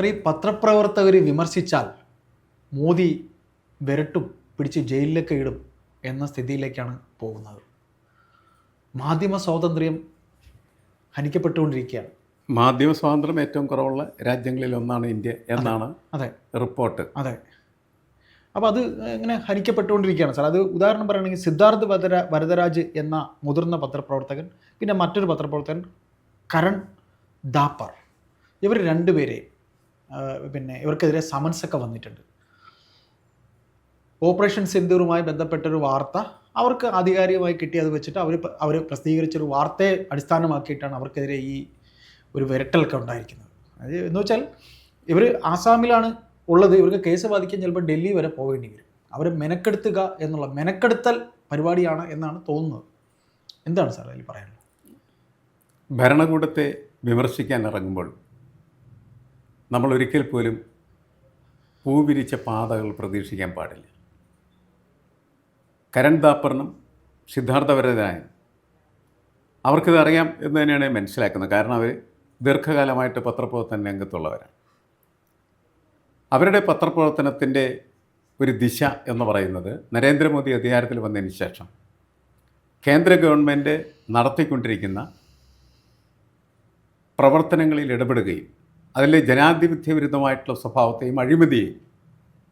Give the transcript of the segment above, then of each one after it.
Sir ഈ പത്രപ്രവർത്തകർ വിമർശിച്ചാൽ മോദി വിരട്ടും പിടിച്ച് ജയിലിലൊക്കെ ഇടും എന്ന സ്ഥിതിയിലേക്കാണ് പോകുന്നത്. മാധ്യമ സ്വാതന്ത്ര്യം ഹനിക്കപ്പെട്ടുകൊണ്ടിരിക്കുകയാണ്. മാധ്യമ സ്വാതന്ത്ര്യം ഏറ്റവും കുറവുള്ള രാജ്യങ്ങളിൽ ഒന്നാണ് ഇന്ത്യ എന്നാണ് അതെ. റിപ്പോർട്ട്. അതെ. അപ്പോൾ അത് ഇങ്ങനെ ഹനിക്കപ്പെട്ടുകൊണ്ടിരിക്കുകയാണ്. സാർ അത് ഉദാഹരണം പറയുകയാണെങ്കിൽ സിദ്ധാർത്ഥ് വരദ വരദരാജ് എന്ന മുതിർന്ന പത്രപ്രവർത്തകൻ പിന്നെ മറ്റൊരു പത്രപ്രവർത്തകൻ കരൺ ദാപ്പർ. ഇവർ രണ്ടുപേരെയും പിന്നെ ഇവർക്കെതിരെ സമൻസ് ഒക്കെ വന്നിട്ടുണ്ട്. ഓപ്പറേഷൻ സിന്ദൂറുമായി ബന്ധപ്പെട്ടൊരു വാർത്ത അവർക്ക് ആധികാരികമായി കിട്ടിയത് വെച്ചിട്ട് അവർ അവർ പ്രസിദ്ധീകരിച്ചൊരു വാർത്തയെ അടിസ്ഥാനമാക്കിയിട്ടാണ് അവർക്കെതിരെ ഈ ഒരു വിരട്ടലൊക്കെ ഉണ്ടായിരിക്കുന്നത്. അത് എന്ന് വെച്ചാൽ ഇവർ ആസാമിലാണ് ഉള്ളത് ഇവർക്ക് കേസ് ബാധിക്കാൻ ചിലപ്പോൾ ഡൽഹി വരെ പോകേണ്ടി വരും. അവർ മെനക്കെടുത്തുക എന്നുള്ള മെനക്കെടുത്തൽ പരിപാടിയാണ് എന്നാണ് തോന്നുന്നത്. എന്താണ് സാർ അതിൽ പറയാനുള്ളത്? ഭരണകൂടത്തെ വിമർശിക്കാൻ ഇറങ്ങുമ്പോൾ നമ്മൾ ഒരിക്കൽ പോലും പൂവിരിച്ച പാതകൾ പ്രതീക്ഷിക്കാൻ പാടില്ല. കരൺ ദാപ്പറിനും സിദ്ധാർത്ഥ വരദനായും അവർക്കിത് അറിയാം എന്ന് തന്നെയാണ് മനസ്സിലാക്കുന്നത്. കാരണം അവർ ദീർഘകാലമായിട്ട് പത്രപ്രവർത്തന രംഗത്തുള്ളവരാണ്. അവരുടെ പത്രപ്രവർത്തനത്തിന്റെ ഒരു ദിശ എന്ന് പറയുന്നത് നരേന്ദ്രമോദി അധികാരത്തിൽ വന്നതിന് ശേഷം കേന്ദ്ര ഗവൺമെന്റ് നടത്തിക്കൊണ്ടിരിക്കുന്ന പ്രവർത്തനങ്ങളിൽ ഇടപെടുകയും അതിലെ ജനാധിപത്യ വിരുദ്ധമായിട്ടുള്ള സ്വഭാവത്തെയും അഴിമതിയെയും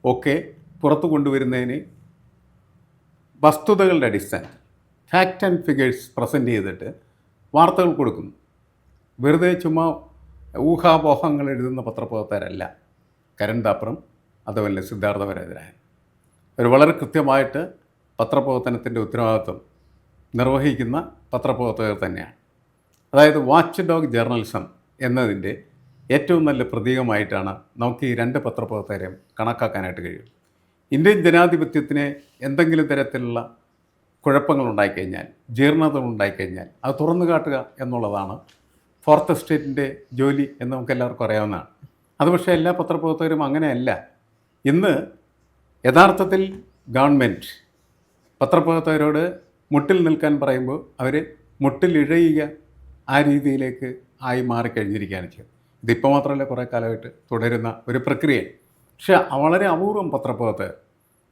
ഒക്കെ പുറത്തു കൊണ്ടുവരുന്നതിന് വസ്തുതകളുടെ അടിസ്ഥാനം ഫാക്റ്റ് ആൻഡ് ഫിഗേഴ്സ് പ്രസന്റ് ചെയ്തിട്ട് വാർത്തകൾ കൊടുക്കുന്നു. വെറുതെ ചുമ്മാ ഊഹാപോഹങ്ങൾ എഴുതുന്ന പത്രപ്രവർത്തകരല്ല. കരൺ താപ്രം അതുപോലെ സിദ്ധാർത്ഥ അവർ വളരെ കൃത്യമായിട്ട് പത്രപ്രവർത്തനത്തിന്റെ ഉത്തരവാദിത്വം നിർവഹിക്കുന്ന പത്രപ്രവർത്തകർ തന്നെയാണ്. അതായത് വാച്ച് ഡോഗ് ജേർണലിസം എന്നതിന്റെ ഏറ്റവും നല്ല പ്രതീകമായിട്ടാണ് നമുക്ക് ഈ രണ്ട് പത്രപ്രവർത്തകരെയും കണക്കാക്കാനായിട്ട് കഴിയും. ഇന്ത്യൻ ജനാധിപത്യത്തിന് എന്തെങ്കിലും തരത്തിലുള്ള കുഴപ്പങ്ങൾ ഉണ്ടായിക്കഴിഞ്ഞാൽ ജീർണതകൾ ഉണ്ടായിക്കഴിഞ്ഞാൽ അത് തുറന്നു കാട്ടുക എന്നുള്ളതാണ് ഫോർത്ത് എസ്റ്റേറ്റിന്റെ ജോലി എന്ന് നമുക്ക് എല്ലാവർക്കും അറിയാവുന്നതാണ്. അത് പക്ഷേ എല്ലാ പത്രപ്രവർത്തകരും അങ്ങനെയല്ല. ഇന്ന് യഥാർത്ഥത്തിൽ ഗവൺമെന്റ് പത്രപ്രവർത്തകരോട് മുട്ടിൽ നിൽക്കാൻ പറയുമ്പോൾ അവർ മുട്ടിലിഴയുക ആ രീതിയിലേക്ക് ആയി മാറിക്കഴിഞ്ഞിരിക്കുകയാണ് ചെയ്യുന്നത്. ഇതിപ്പോൾ മാത്രമല്ല കുറേ കാലമായിട്ട് തുടരുന്ന ഒരു പ്രക്രിയ. പക്ഷേ വളരെ അപൂർവം പത്രപ്രവർത്തകർ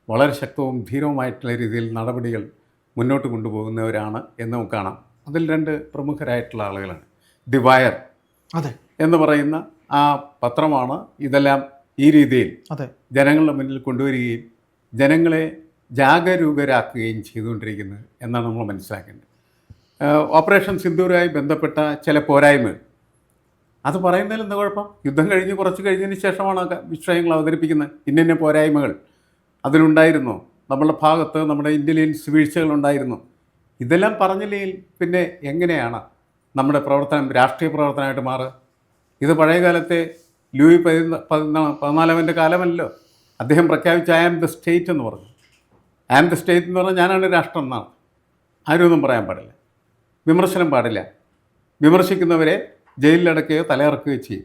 വളരെ ശക്തവും ധീരവുമായിട്ടുള്ള രീതിയിൽ നടപടികൾ മുന്നോട്ട് കൊണ്ടുപോകുന്നവരാണ് എന്ന് നമുക്ക് കാണാം. അതിൽ രണ്ട് പ്രമുഖരായിട്ടുള്ള ആളുകളാണ്. ദി വയർ അതെ. എന്ന് പറയുന്ന ആ പത്രമാണ് ഇതെല്ലാം ഈ രീതിയിൽ അതെ. ജനങ്ങളുടെ മുന്നിൽ കൊണ്ടുവരികയും ജനങ്ങളെ ജാഗരൂകരാക്കുകയും ചെയ്തുകൊണ്ടിരിക്കുന്നത് എന്നാണ് നമ്മൾ മനസ്സിലാക്കേണ്ടത്. ഓപ്പറേഷൻ സിന്ദൂരുമായി ബന്ധപ്പെട്ട ചില പോരായ്മകൾ. അത് പറയുന്നതിൽ എന്താ കുഴപ്പം? യുദ്ധം കഴിഞ്ഞ് കുറച്ച് കഴിഞ്ഞതിന് ശേഷമാണ് വിഷയങ്ങൾ അവതരിപ്പിക്കുന്നത്. ഇന്ന പോരായ്മകൾ അതിലുണ്ടായിരുന്നു. നമ്മളുടെ ഭാഗത്ത് നമ്മുടെ ഇന്റലിജൻസ് വീഴ്ചകളുണ്ടായിരുന്നു ഇതെല്ലാം പറഞ്ഞില്ലെങ്കിൽ പിന്നെ എങ്ങനെയാണ് നമ്മുടെ പ്രവർത്തനം രാഷ്ട്രീയ പ്രവർത്തനമായിട്ട് മാറുക? ഇത് പഴയകാലത്തെ ലൂയി പതിന പതിനാ പതിനാലാമന്റെ കാലമല്ലോ അദ്ദേഹം പ്രഖ്യാപിച്ച ഐ ആം ദ സ്റ്റേറ്റ് എന്ന് പറഞ്ഞു. ഐ ആം ദ സ്റ്റേറ്റ് എന്ന് പറഞ്ഞാൽ ഞാനാണ് രാഷ്ട്രം എന്നാണ്. ആരും ഒന്നും പറയാൻ പാടില്ല. വിമർശനം പാടില്ല. വിമർശിക്കുന്നവരെ ജയിലിലടക്കുകയോ തലയിറക്കുകയോ ചെയ്യും.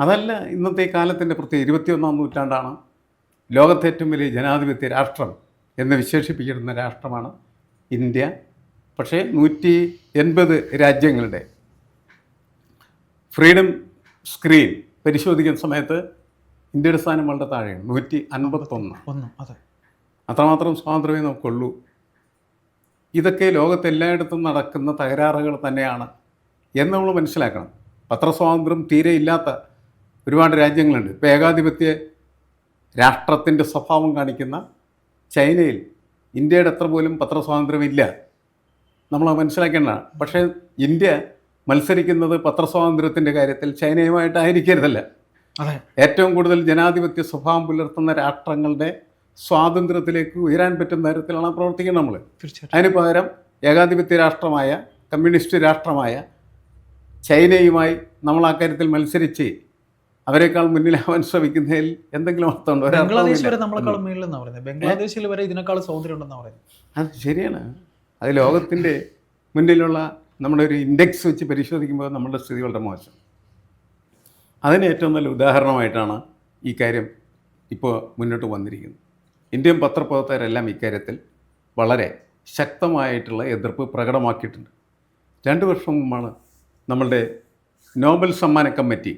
അതല്ല ഇന്നത്തെ കാലത്തിന്റെ പ്രത്യേക ഇരുപത്തിയൊന്നാം നൂറ്റാണ്ടാണ് ലോകത്തെ ഏറ്റവും വലിയ ജനാധിപത്യ രാഷ്ട്രം എന്ന് വിശേഷിപ്പിക്കുന്ന രാഷ്ട്രമാണ് ഇന്ത്യ. പക്ഷേ നൂറ്റി എൺപത് രാജ്യങ്ങളുടെ ഫ്രീഡം സ്ക്രീൻ പരിശോധിക്കുന്ന സമയത്ത് ഇന്ത്യയുടെ സ്ഥാനം വളരെ താഴെയാണ് നൂറ്റി അൻപത്തൊന്ന്. ഒന്ന് അതെ. അത്രമാത്രം സ്വാതന്ത്ര്യമേ നമുക്കുള്ളൂ. ഇതൊക്കെ ലോകത്തെല്ലായിടത്തും നടക്കുന്ന തകരാറുകൾ തന്നെയാണ് എന്ന് നമ്മൾ മനസ്സിലാക്കണം. പത്രസ്വാതന്ത്ര്യം തീരെ ഇല്ലാത്ത ഒരുപാട് രാജ്യങ്ങളുണ്ട്. ഇപ്പോൾ ഏകാധിപത്യ രാഷ്ട്രത്തിന്റെ സ്വഭാവം കാണിക്കുന്ന ചൈനയിൽ ഇന്ത്യയുടെ അത്ര പോലും പത്രസ്വാതന്ത്ര്യമില്ല നമ്മൾ മനസ്സിലാക്കേണ്ടതാണ്. പക്ഷേ ഇന്ത്യ മത്സരിക്കുന്നത് പത്രസ്വാതന്ത്ര്യത്തിന്റെ കാര്യത്തിൽ ചൈനയുമായിട്ടായിരിക്കരുതല്ല. അതെ. ഏറ്റവും കൂടുതൽ ജനാധിപത്യ സ്വഭാവം പുലർത്തുന്ന രാഷ്ട്രങ്ങളുടെ സ്വാതന്ത്ര്യത്തിലേക്ക് ഉയരാൻ പറ്റുന്ന തരത്തിലാണ് പ്രവർത്തിക്കുന്നത് നമ്മൾ. അതിന് പകരം ഏകാധിപത്യ രാഷ്ട്രമായ കമ്മ്യൂണിസ്റ്റ് രാഷ്ട്രമായ ചൈനയുമായി നമ്മൾ ആ കാര്യത്തിൽ മത്സരിച്ച് അവരെക്കാൾ മുന്നിലാവാൻ ശ്രമിക്കുന്നതിൽ എന്തെങ്കിലും അർത്ഥമുണ്ടോ? ബംഗ്ലാദേശ് വരെ പറയുന്നത്. ബംഗ്ലാദേശിൽ വരെ ഇതിനേക്കാൾ സൗന്ദര്യം ഉണ്ടെന്നാണ് പറയുന്നത്. അത് ശരിയാണ്. അത് ലോകത്തിന്റെ മുന്നിലുള്ള നമ്മുടെ ഒരു ഇൻഡെക്സ് വെച്ച് പരിശോധിക്കുമ്പോൾ നമ്മുടെ സ്ഥിതി വളരെ മോശം. അതിന് ഏറ്റവും നല്ല ഉദാഹരണമായിട്ടാണ് ഈ കാര്യം ഇപ്പോൾ മുന്നോട്ട് വന്നിരിക്കുന്നത്. ഇന്ത്യൻ പത്രപ്രവർത്തകരെല്ലാം ഇക്കാര്യത്തിൽ വളരെ ശക്തമായിട്ടുള്ള എതിർപ്പ് പ്രകടമാക്കിയിട്ടുണ്ട്. രണ്ട് വർഷം മുമ്പാണ് നമ്മളുടെ നോബൽ സമ്മാന കമ്മിറ്റി.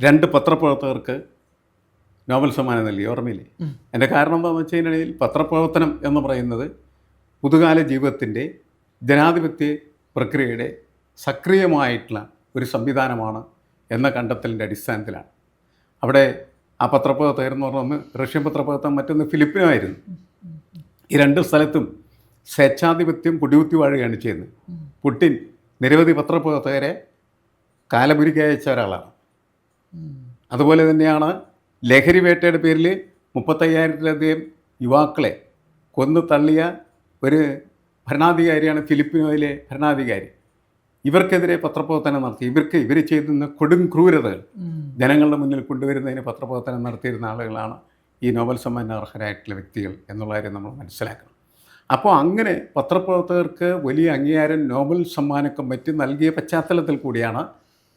രണ്ട് പത്രപ്രവർത്തകർക്ക് നോബൽ സമ്മാനം നൽകി. ഓർമ്മയില്ലേ? എന്റെ കാരണം എന്താണെന്ന് വെച്ച് കഴിഞ്ഞാൽ പത്രപ്രവർത്തനം എന്ന് പറയുന്നത് പുതുകാല ജീവിതത്തിന്റെ ജനാധിപത്യ പ്രക്രിയയുടെ സക്രിയമായിട്ടുള്ള ഒരു സംവിധാനമാണ് എന്ന കണ്ടെത്തലിന്റെ അടിസ്ഥാനത്തിലാണ്. അവിടെ ആ പത്രപ്രവർത്തകർ എന്ന് പറഞ്ഞ ഒന്ന് റഷ്യൻ പത്രപ്രവർത്തനം മറ്റൊന്ന് ഫിലിപ്പിനുമായിരുന്നു. ഈ രണ്ട് സ്ഥലത്തും സ്വേച്ഛാധിപത്യം കുടികുത്തി വാഴുകയാണ് ചെയ്യുന്നത്. പുടിൻ നിരവധി പത്രപ്രവർത്തകരെ കാലപുരിക്ക് അയച്ച ഒരാളാണ്. അതുപോലെ തന്നെയാണ് ലഹരി വേട്ടയുടെ പേരിൽ മുപ്പത്തയ്യായിരത്തിലധികം യുവാക്കളെ കൊന്നു തള്ളിയ ഒരു ഭരണാധികാരിയാണ് ഫിലിപ്പിനോയിലെ ഭരണാധികാരി. ഇവർക്കെതിരെ പത്രപ്രവർത്തനം നടത്തി. ഇവർക്ക് ഇവർ ചെയ്യുന്ന കൊടും ക്രൂരതകൾ ജനങ്ങളുടെ മുന്നിൽ കൊണ്ടുവരുന്നതിന് പത്രപ്രവർത്തനം നടത്തിയിരുന്ന ആളുകളാണ് ഈ നോബൽ സമ്മാന അർഹരായിട്ടുള്ള വ്യക്തികൾ എന്നുള്ള കാര്യം നമ്മൾ മനസ്സിലാക്കണം. അപ്പോൾ അങ്ങനെ പത്രപ്രവർത്തകർക്ക് വലിയ അംഗീകാരം നോബൽ സമ്മാന കമ്മിറ്റി നൽകിയ പശ്ചാത്തലത്തിൽ കൂടിയാണ്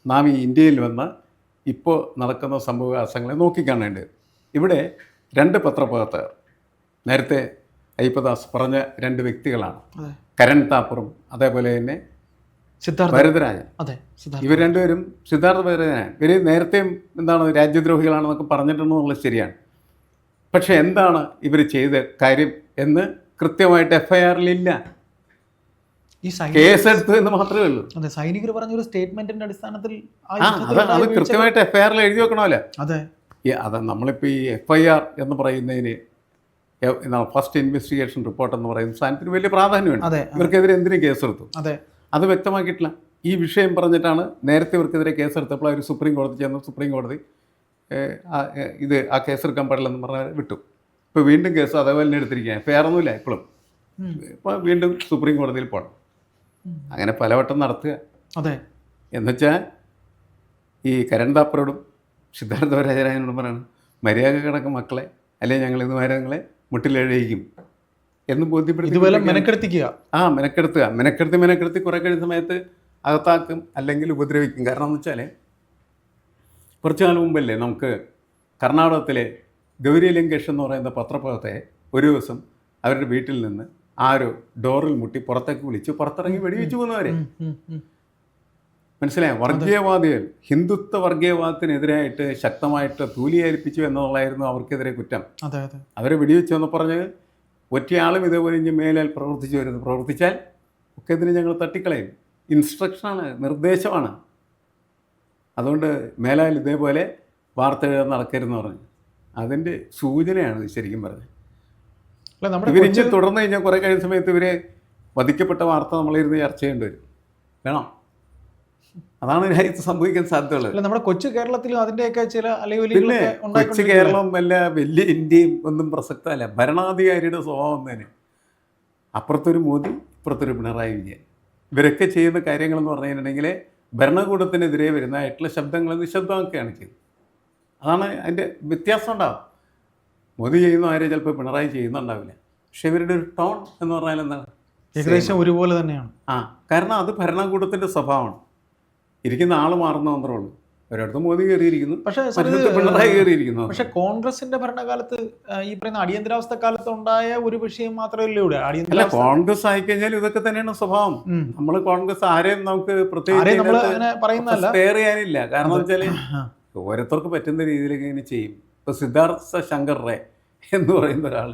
നാം ഈ ഇന്ത്യയിൽ വന്ന് ഇപ്പോൾ നടക്കുന്ന സംഭവവികാസങ്ങളെ നോക്കിക്കാണേണ്ടത്. ഇവിടെ രണ്ട് പത്രപ്രവർത്തകർ നേരത്തെ അയ്യപ്പദാസ് പറഞ്ഞ രണ്ട് വ്യക്തികളാണ്. കരൺ താപ്പറും അതേപോലെ തന്നെ സിദ്ധാർത്ഥ ഭരതരാജൻ. ഇവർ രണ്ടുപേരും സിദ്ധാർത്ഥ ഭരതരാജൻ. ഇവർ നേരത്തെയും എന്താണ് രാജ്യദ്രോഹികളാണെന്നൊക്കെ പറഞ്ഞിട്ടുണ്ടെന്നുള്ളത് ശരിയാണ്. പക്ഷേ എന്താണ് ഇവർ ചെയ്ത കാര്യം എന്ന് കൃത്യമായിട്ട് എഫ്ഐആറിൽ ഇല്ല. ില്ല ഈ കേസെടുത്തു എന്ന് മാത്രമേ ഉള്ളൂ. അതെ സൈനികർ പറഞ്ഞ ഒരു സ്റ്റേറ്റ്മെന്റിന്റെ അടിസ്ഥാനത്തിൽ അത് കൃത്യമായിട്ട് എഫ്ഐആറിൽ എഴുതി വെക്കണമല്ലോ? അതെ. അതെ നമ്മളിപ്പോൾ ഈ എഫ്ഐആർ എന്ന് പറയുന്നതിന് ഫസ്റ്റ് ഇൻവെസ്റ്റിഗേഷൻ റിപ്പോർട്ട് എന്ന് പറയുന്ന സാധനത്തിന് വലിയ പ്രാധാന്യമുണ്ട്. അതെ ഇവർക്കെതിരെ എന്തിനു കേസെടുത്തു? അതെ. അത് വ്യക്തമാക്കിയിട്ടില്ല. ഈ വിഷയം പറഞ്ഞിട്ടാണ് നേരത്തെ ഇവർക്കെതിരെ കേസെടുത്തപ്പോൾ അവർ സുപ്രീം കോടതി ചെന്ന് സുപ്രീം കോടതി ഇത് ആ കേസെടുക്കാൻ പാടില്ലെന്ന് പറഞ്ഞ് വിട്ടു. ഇപ്പോൾ വീണ്ടും കേസ് അതേപോലെ തന്നെ ആർ ഒന്നുമില്ല ഇപ്പോഴും ഇപ്പൊ ഇപ്പോൾ വീണ്ടും സുപ്രീം കോടതിയിൽ പോകണം അങ്ങനെ പലവട്ടം നടത്തുക. അതെ. എന്നുവെച്ചാൽ ഈ കരൺ താപ്പറോടും സിദ്ധാർത്ഥ വരാജരാജനോടും പറയണം മര്യാദ കിടക്കും മക്കളെ അല്ലെങ്കിൽ ഞങ്ങൾ ഇതുമാരങ്ങളെ മുട്ടിലെഴുതിക്കും എന്ന് ബോധ്യപ്പെടുത്തി ഇതുപോലെ മെനക്കെടുത്തിക്കുക. ആ മെനക്കെടുത്തുക. മെനക്കെടുത്തി മെനക്കെടുത്തി കുറേ കഴിഞ്ഞ സമയത്ത് അകത്താക്കും അല്ലെങ്കിൽ ഉപദ്രവിക്കും. കാരണം എന്ന് വെച്ചാൽ കുറച്ച് കാലം മുമ്പല്ലേ നമുക്ക് കർണാടകത്തിലെ ഗൗരി ലങ്കേഷ് എന്ന് പറയുന്ന പത്രപ്രവർത്തകയെ ഒരു ദിവസം അവരുടെ വീട്ടിൽ നിന്ന് ആരോ ഡോറിൽ മുട്ടി പുറത്തേക്ക് വിളിച്ച് പുറത്തിറങ്ങി വെടിവെച്ചു പോകുന്നവരെ. മനസ്സിലായോ? വർഗീയവാദികൾ. ഹിന്ദുത്വ വർഗീയവാദത്തിനെതിരായിട്ട് ശക്തമായിട്ട് തൂലിയേൽപ്പിച്ചു എന്നുള്ളതായിരുന്നു അവർക്കെതിരെ കുറ്റം. അവരെ വെടിവെച്ചു എന്ന് പറഞ്ഞ് ഒറ്റയാളും ഇതേപോലെ ഇനി മേലാൽ പ്രവർത്തിച്ചു വരുന്നു. പ്രവർത്തിച്ചാൽ ഒക്കെ ഇതിന് ഞങ്ങൾ തട്ടിക്കളയും. ഇൻസ്ട്രക്ഷനാണ് നിർദ്ദേശമാണ്. അതുകൊണ്ട് മേലാൽ ഇതേപോലെ വാർത്തകൾ എഴുതാൻ നടക്കരുതെന്ന് പറഞ്ഞു. അതിന്റെ സൂചനയാണ് ശരിക്കും പറഞ്ഞത്. അല്ല നമ്മൾ ഇവരിഞ്ഞ് തുടർന്ന് കഴിഞ്ഞാൽ കുറേ കഴിഞ്ഞ സമയത്ത് ഇവരെ വധിക്കപ്പെട്ട വാർത്ത നമ്മളിരുന്ന് ചർച്ച ചെയ്യേണ്ടി വരും. വേണം. അതാണ് രാജ്യത്ത് സംഭവിക്കാൻ സാധ്യതയുള്ളത്. നമ്മുടെ കൊച്ചു കേരളത്തിലും അതിന്റെയൊക്കെ ചില പിന്നെ കൊച്ചു? കേരളം വല്ല വലിയ ഇന്ത്യയും ഒന്നും പ്രസക്തമല്ല. ഭരണാധികാരിയുടെ സ്വഭാവം തന്നെ. അപ്പുറത്തൊരു മോദി ഇപ്പുറത്തൊരു പിണറായി വിജയൻ. ഇവരൊക്കെ ചെയ്യുന്ന കാര്യങ്ങളെന്ന് പറഞ്ഞു കഴിഞ്ഞിട്ടുണ്ടെങ്കിൽ ഭരണകൂടത്തിനെതിരെ വരുന്നതായിട്ടുള്ള ശബ്ദങ്ങൾ നിശബ്ദമാക്കുകയാണ് ചെയ്യുന്നത്. അതാണ് അതിന്റെ വ്യത്യാസം ഉണ്ടാവും മോദി ചെയ്യുന്ന ആരും ചിലപ്പോൾ പിണറായി ചെയ്യുന്നുണ്ടാവില്ല. പക്ഷെ ഇവരുടെ ഒരു ടോൺ എന്ന് പറഞ്ഞാൽ എന്താണ് ഏകദേശം ഒരുപോലെ തന്നെയാണ്. ആ കാരണം അത് ഭരണകൂടത്തിന്റെ സ്വഭാവമാണ്. ഇരിക്കുന്ന ആൾ മാറുന്ന മാത്രമേ ഉള്ളൂ. ഒരിടത്ത് മോദി കയറിയിരിക്കുന്നു. പക്ഷേ പിണറായി കയറിയിരിക്കുന്നു. പക്ഷെ കോൺഗ്രസിന്റെ ഭരണകാലത്ത് ഈ പറയുന്ന അടിയന്തരാവസ്ഥ കാലത്ത് ഉണ്ടായ ഒരു വിഷയം മാത്രമല്ലേ ഇവിടെ അല്ല കോൺഗ്രസ് ആയിക്കഴിഞ്ഞാൽ ഇതൊക്കെ തന്നെയാണ് സ്വഭാവം. നമ്മൾ കോൺഗ്രസ് ആരെയും നമുക്ക് പ്രത്യേകിച്ച് ചെയ്യാനില്ല. കാരണം എന്താ വെച്ചാൽ. ഓരോരുത്തർക്ക് പറ്റുന്ന രീതിയിലേക്ക് ഇങ്ങനെ ചെയ്യും. ഇപ്പോൾ സിദ്ധാർത്ഥ ശങ്കർ റേ എന്ന് പറയുന്ന ഒരാൾ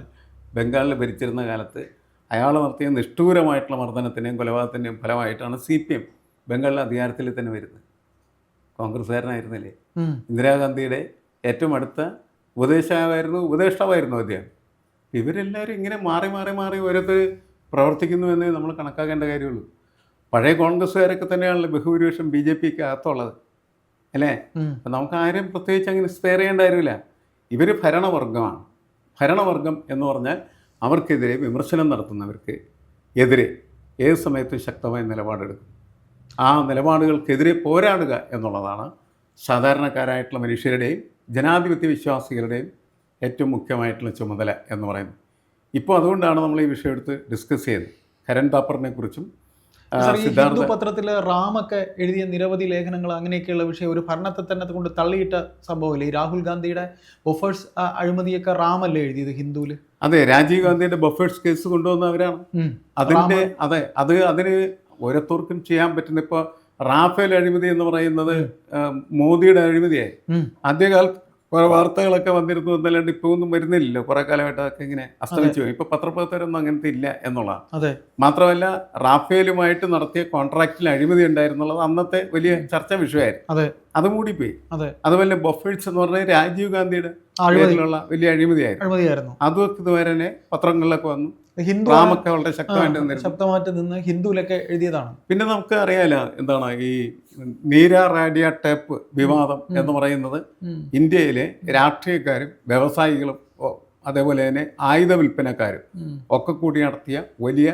ബംഗാളിൽ ഭരിച്ചിരുന്ന കാലത്ത് അയാൾ നടത്തിയ നിഷ്ഠൂരമായിട്ടുള്ള മർദ്ദനത്തിന്റെയും കൊലപാതകത്തിന്റെയും ഫലമായിട്ടാണ് സി പി എം ബംഗാളിലെ അധികാരത്തിൽ തന്നെ വരുന്നത്. കോൺഗ്രസ്സുകാരനായിരുന്നില്ലേ. ഇന്ദിരാഗാന്ധിയുടെ ഏറ്റവും അടുത്ത ഉപദേശമായിരുന്നു ഉപദേഷ്ടാവായിരുന്നു അദ്ദേഹം. ഇവരെല്ലാവരും ഇങ്ങനെ മാറി മാറി മാറി ഓരോരുത്തർ പ്രവർത്തിക്കുന്നു എന്നേ നമ്മൾ കണക്കാക്കേണ്ട കാര്യമുള്ളൂ. പഴയ കോൺഗ്രസ്സുകാരൊക്കെ തന്നെയാണല്ലോ ബഹുഭൂരിപക്ഷം ബി ജെ പിക്ക് അകത്തുള്ളത്. അല്ലേ? നമുക്ക് ആരും പ്രത്യേകിച്ച് അങ്ങനെ സ്പെയർ ചെയ്യേണ്ട കാര്യമില്ല. ഇവർ ഭരണവർഗമാണ് ഭരണവർഗം എന്ന് പറഞ്ഞാൽ അവർക്കെതിരെ വിമർശനം നടത്തുന്നവർക്ക് എതിരെ ഏത് സമയത്തും ശക്തമായ നിലപാടെടുക്കും. ആ നിലപാടുകൾക്കെതിരെ പോരാടുക എന്നുള്ളതാണ് സാധാരണക്കാരായിട്ടുള്ള മനുഷ്യരുടെയും ജനാധിപത്യ വിശ്വാസികളുടെയും ഏറ്റവും മുഖ്യമായിട്ടുള്ള ചുമതല എന്ന് പറയുന്നത്. ഇപ്പോൾ അതുകൊണ്ടാണ് നമ്മൾ ഈ വിഷയം എടുത്ത് ഡിസ്കസ് ചെയ്തത്. കരൺ താപ്പറിനെ കുറിച്ചും ആ, സർ, ഈ ഹിന്ദു പത്രത്തിൽ റാമൊക്കെ എഴുതിയ നിരവധി ലേഖനങ്ങൾ അങ്ങനെയൊക്കെയുള്ള വിഷയം ഒരു ഭരണത്തെ തന്നെ കൊണ്ട് തള്ളിയിട്ട സംഭവമില്ലേ? ഈ രാഹുൽ ഗാന്ധിയുടെ ബൊഫേഴ്സ് അഴിമതിയൊക്കെ റാമല്ലേ എഴുതിയത് ഹിന്ദുവിൽ? അതെ രാജീവ് ഗാന്ധിയുടെ ബഫേഴ്സ് കേസ് കൊണ്ടുവന്നവരാണ് അതിന്റെ അതെ അത് അതിന് ഓരോരുത്തർക്കും ചെയ്യാൻ പറ്റുന്ന ഇപ്പോൾ റാഫേൽ അഴിമതി എന്ന് പറയുന്നത് മോദിയുടെ അഴിമതിയായി. ആദ്യകാലത്ത് കുറെ വാർത്തകളൊക്കെ വന്നിരുന്നു എന്നല്ലാണ്ട് ഇപ്പോൾ ഒന്നും വരുന്നില്ലല്ലോ. കുറെ കാലമായിട്ട് അതൊക്കെ ഇങ്ങനെ അസ്തമിച്ചു പോയി. ഇപ്പൊ പത്രപ്രവർത്തകരൊന്നും അങ്ങനത്തെ ഇല്ല എന്നുള്ളതാണ് അതെ. മാത്രമല്ല റാഫേലുമായിട്ട് നടത്തിയ കോൺട്രാക്റ്റിൽ അഴിമതി ഉണ്ടായിരുന്നുള്ളത് അന്നത്തെ വലിയ ചർച്ചാ വിഷയമായിരുന്നു. അതെ. അതും കൂടി പോയി. അതെ. അതുപോലെ ബഫേഴ്സ് എന്ന് പറഞ്ഞാൽ രാജീവ് ഗാന്ധിയുടെ പേരിലുള്ള വലിയ അഴിമതിയായിരുന്നു. അതൊക്കെ അതും ഇതുവരെ പത്രങ്ങളിലൊക്കെ വന്നു. ഹിന്ദു വളരെ ശക്തമായിട്ട് ശബ്ദമാറ്റി നിന്ന് ഹിന്ദുവിലൊക്കെ എഴുതിയതാണ്. പിന്നെ നമുക്ക് അറിയാലോ എന്താണ് ഈ നീര റാഡിയ ടേപ്പ് വിവാദം എന്ന് പറയുന്നത് ഇന്ത്യയിലെ രാഷ്ട്രീയക്കാരും വ്യവസായികളും അതേപോലെ തന്നെ ആയുധ വിൽപ്പനക്കാരും ഒക്കെ കൂടി നടത്തിയ വലിയ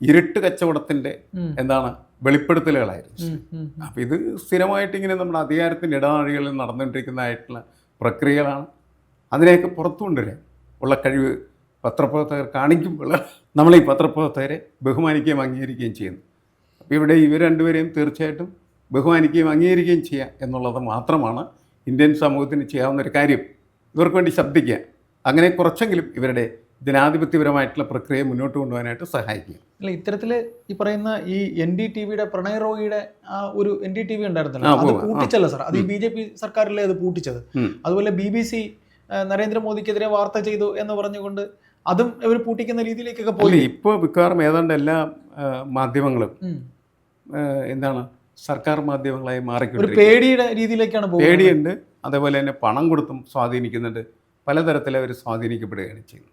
ഇരുട്ട് കച്ചവടത്തിന്റെ എന്താണ് വെളിപ്പെടുത്തലുകളായിരുന്നു. അപ്പം ഇത് സ്ഥിരമായിട്ട് ഇങ്ങനെ നമ്മുടെ അധികാരത്തിന്റെ ഇടനാഴികളിൽ നടന്നുകൊണ്ടിരിക്കുന്നതായിട്ടുള്ള പ്രക്രിയകളാണ്. അതിനെയൊക്കെ പുറത്തു കൊണ്ടുവരാൻ ഉള്ള കഴിവ് പത്രപ്രവർത്തകർ കാണിക്കുമ്പോൾ നമ്മൾ ഈ പത്രപ്രവർത്തകരെ ബഹുമാനിക്കുകയും അംഗീകരിക്കുകയും ചെയ്യുന്നു. അപ്പോൾ ഇവിടെ ഇവർ രണ്ടുപേരെയും തീർച്ചയായിട്ടും ബഹുമാനിക്കുകയും അംഗീകരിക്കുകയും ചെയ്യുക എന്നുള്ളത് മാത്രമാണ് ഇന്ത്യൻ സമൂഹത്തിന് ചെയ്യാവുന്ന ഒരു കാര്യം. ഇവർക്ക് വേണ്ടി ശബ്ദിക്കുക അങ്ങനെ കുറച്ചെങ്കിലും ഇവരുടെ ജനാധിപത്യപരമായിട്ടുള്ള പ്രക്രിയ മുന്നോട്ട് കൊണ്ടുപോകാനായിട്ട് സഹായിക്കും. അല്ല ഇത്തരത്തിൽ ഈ പറയുന്ന ഈ എൻ ഡി ടി വിയുടെ പ്രണയ റോയിയുടെ ആ ഒരു എൻ ഡി ടി വി ഉണ്ടായിരുന്നല്ലോ അത്. പൂട്ടിച്ചല്ല സാർ അത് ഈ ബി ജെ പി സർക്കാരിലെ അത് പൂട്ടിച്ചത്? അതുപോലെ ബി ബി സി നരേന്ദ്രമോദിക്കെതിരെ വാർത്ത ചെയ്തു എന്ന് പറഞ്ഞുകൊണ്ട് അതും ഇവർ പൂട്ടിക്കുന്ന രീതിയിലേക്കൊക്കെ പോയി. ഇപ്പോൾ മിക്കവാറും ഏതാണ്ട് എല്ലാ മാധ്യമങ്ങളും എന്താണ് സർക്കാർ മാധ്യമങ്ങളായി മാറിക്കൊണ്ടിരിക്കും പേടിയുടെ രീതിയിലേക്കാണ് പേടിയുണ്ട്. അതേപോലെ തന്നെ പണം കൊടുത്തും സ്വാധീനിക്കുന്നുണ്ട്. പലതരത്തിൽ അവർ സ്വാധീനിക്കപ്പെടുകയാണ് ചെയ്യുന്നത്.